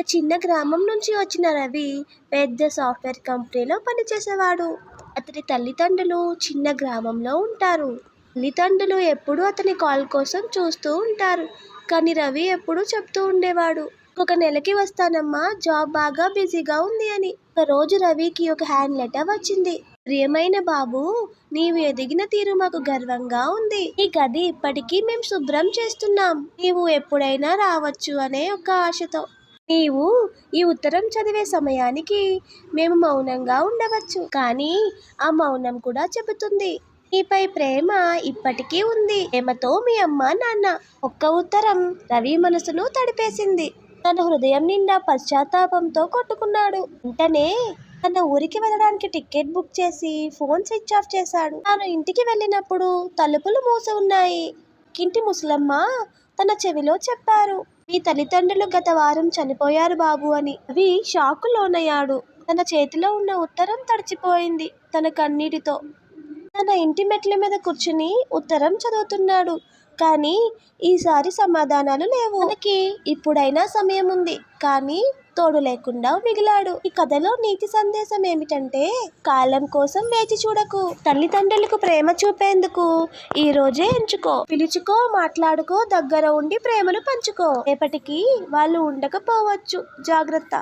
చిన్న గ్రామం నుంచి వచ్చిన రవి పెద్ద సాఫ్ట్వేర్ కంపెనీలో పనిచేసేవాడు. అతని తల్లిదండ్రులు చిన్న గ్రామంలో ఉంటారు. తల్లిదండ్రులు ఎప్పుడూ అతని కాల్ కోసం చూస్తూ ఉంటారు. కానీ రవి ఎప్పుడూ చెప్తూ ఉండేవాడు. ఒక నెలకి వస్తానమ్మా జాబ్ బాగా బిజీగా ఉంది అని. ఒక రోజు రవికి ఒక హ్యాండ్ లెటర్ వచ్చింది. ప్రియమైన బాబు నీవు ఎదిగిన తీరు మాకు గర్వంగా ఉంది. ఈ గది ఇప్పటికీ మేము శుభ్రం చేస్తున్నాం. నీవు ఎప్పుడైనా రావచ్చు అనే ఒక ఆశతో. నీవు ఈ ఉత్తరం చదివే సమయానికి మేము మౌనంగా ఉండవచ్చు. కానీ ఆ మౌనం కూడా చెబుతుంది. నీపై ప్రేమ ఇప్పటికీ ఉంది. ప్రేమతో మీ అమ్మ నాన్న ఒక్క ఉత్తరం రవి మనసును తడిపేసింది. తన హృదయం నిండా పశ్చాత్తాపంతో కొట్టుకున్నాడు. వెంటనే తన ఊరికి వెళ్ళడానికి టికెట్ బుక్ చేసి ఫోన్ స్విచ్ ఆఫ్ చేశాడు. తాను ఇంటికి వెళ్ళినప్పుడు తలుపులు మూసి ఉన్నాయి. ఇంటి ముసలమ్మ తన చెవిలో చెప్పారు. మీ తల్లిదండ్రులు గత వారం చనిపోయారు బాబు అని. అవి షాకు లోనయ్యాడు తన చేతిలో ఉన్న ఉత్తరం తడిచిపోయింది తన కన్నీటితో. తన ఇంటి మెట్ల మీద కూర్చుని ఉత్తరం చదువుతున్నాడు. కానీ ఈసారి సమాధానాలు లేవు. మనకి ఇప్పుడైనా సమయం ఉంది. కానీ తోడు లేకుండా మిగిలాడు. ఈ కథలో నీతి సందేశం ఏమిటంటే కాలం కోసం వేచి చూడకు తల్లిదండ్రులకు ప్రేమ చూపేందుకు. ఈ రోజే ఎంచుకో పిలుచుకో మాట్లాడుకో దగ్గర ఉండి ప్రేమను పంచుకో. రేపటికి వాళ్ళు ఉండకపోవచ్చు. జాగ్రత్త.